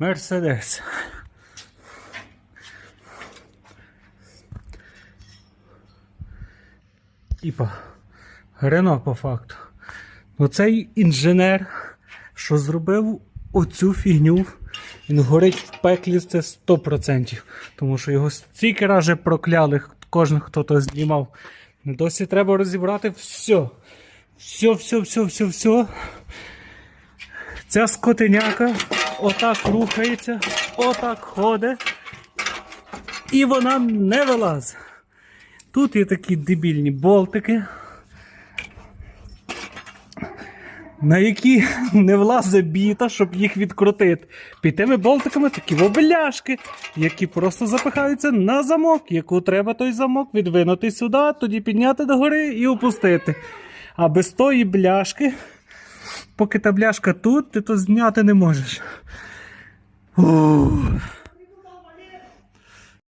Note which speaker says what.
Speaker 1: Мерседес. Типа, Рено по факту. Ну цей інженер, що зробив оцю фігню, він горить в пеклі це 100%. Тому що його стільки рази прокляли, кожен хто то знімав. Досі треба розібрати все. Все, все, все, все, все. Ця скотиняка отак рухається, отак ходить. І вона не вилазить. Тут є такі дебільні болтики, на які не влазить біта, щоб їх відкрутити. Під тими болтиками такі вобеляшки, які просто запихаються на замок, яку треба той замок відвинути сюди, тоді підняти догори і опустити. А без тої бляшки, поки та бляшка тут, ти то зняти не можеш. Ух.